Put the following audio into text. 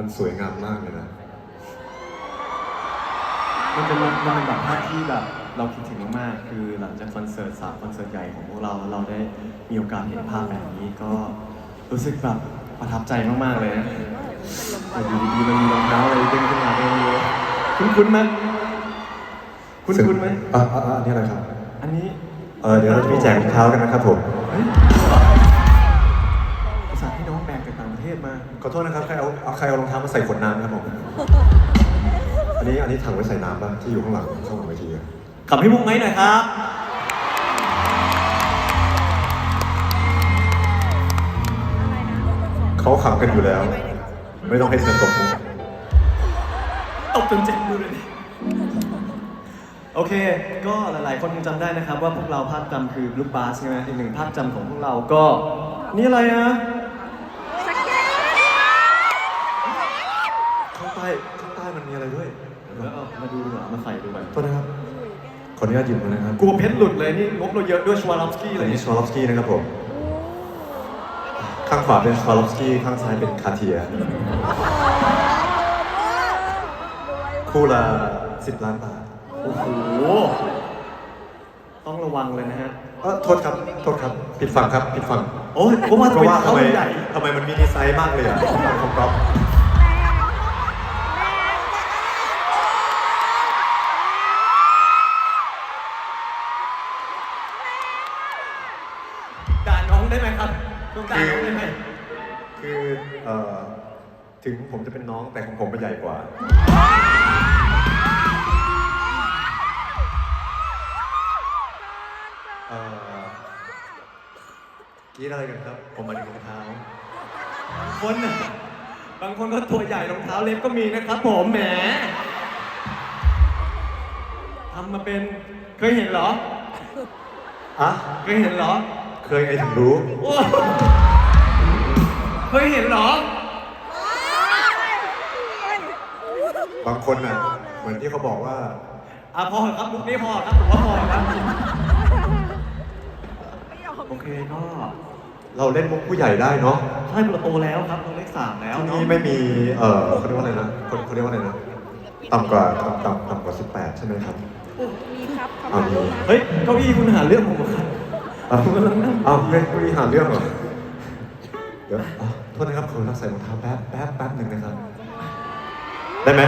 มันสวยงามมากเลยนะ มันเป็นมันเป็นแบบภาพที่แบบเราคิดถึงมากๆ คือหลังจากคอนเสิร์ตสามคอนเสิร์ตใหญ่ของพวกเราแล้วเราได้มีโอกาสเห็นภาพแบบนี้ก็รู้สึกแบบประทับใจมากๆเลยนะแต่อยู่ดีๆมันมีรองเท้าอะไรเด้งขึ้นมาได้ไม่รู้คุ้นคุ้นๆไหมคุ้นคุ้นๆไหม อะอะอะอันนี้อะไรครับ อันนี้ เออเดี๋ยวเราจะมีแจกรองเท้ากันนะครับผม เฮ้ย ขอโทษนะครับ ใครเอาเอาใครเอารองเท้ามาใส่ขวดน้ำครับผม อันนี้อันนี้ถังไว้ใส่น้ำป่ะที่อยู่ข้างหลังข้างหลังเวทีอะขับให้มุกไหมหน่อยครับ เขาขำกันอยู่แล้ว ไม่ต้องให้เธอตกมุกตบจนเจ็บดูเลยดิโอเค ก็หลายๆ คนคงจำได้นะครับ ว่าพวกเราภาพจำคือ Blue Bars ใช่ไหมอีกหนึ่งภาพจำของพวกเราก็ นี่อะไรนะ ข้างใต้ข้างใต้มันมีอะไรด้วย แล้วเอามาดูดีกว่ามาใส่ดูกันโทษนะครับ ขออนุญาตหยิบมานะครับกลัวเพชรหลุดเลยนี่งบเราเยอะด้วยชวาลอฟสกี้อะไรอันนี้นี่ชวาลอฟสกี้นะครับผม ข้างขวาเป็นชวาลอฟสกี้ข้างซ้ายเป็นคาเทีย คู่ละสิบล้านบาทโอ้โหต้องระวังเลยนะฮะ เออโทษครับ โทษครับ ผิดฝั่งครับ ผิดฝั่ง โอ้ยเพราะว่าเพราะว่าเขาทำไมใหญ่ ทำไมมันมีดีไซน์มากเลยอะฝั่งของก๊อฟ ด่าน้องได้ไหมครับต้องด่าน้องได้ไหมคือเอ่อถึงผมจะเป็นน้องแต่ของผมมันใหญ่กว่า เอ่อกรีดอะไรกันครับ ผมมาถึงรองเท้า คนน่ะบางคนก็ตัวใหญ่รองเท้าเล็บก็มีนะครับ ผมแหมทำมาเป็นเคยเห็นเหรออะเคยเห็นเหรอ เคยไงถึงรู้ โอ้เคยเห็นเหรอ บางคนน่ะ เหมือนที่เขาบอกว่า อะพอครับมุกนี้พอครับผมว่าพอครับโอเคก็เราเล่นมุกผู้ใหญ่ได้เนาะใช่เราโตแล้วครับเราเลขสามแล้วที่เนาะนี่ไม่มี เอ่อเขาเรียกว่าอะไรนะคนเขาเรียกว่าอะไรนะ ต่ำกว่าต่ำต่ำต่ำกว่า 18 ใช่ไหมครับ มีครับอ่าคำถามมีลูกนะ เฮ้ยเก้าอี้คุณหาเรื่องผมเหรอครับ เอาวผมกำลังนั่งอ้าวเฮ้ยมีหาเรื่องเหรอ เดี๋ยวอะโทษนะครับขอรักใส่รองเท้าแป๊บแป๊บแป๊บหนึ่งนะครับ ได้ไหม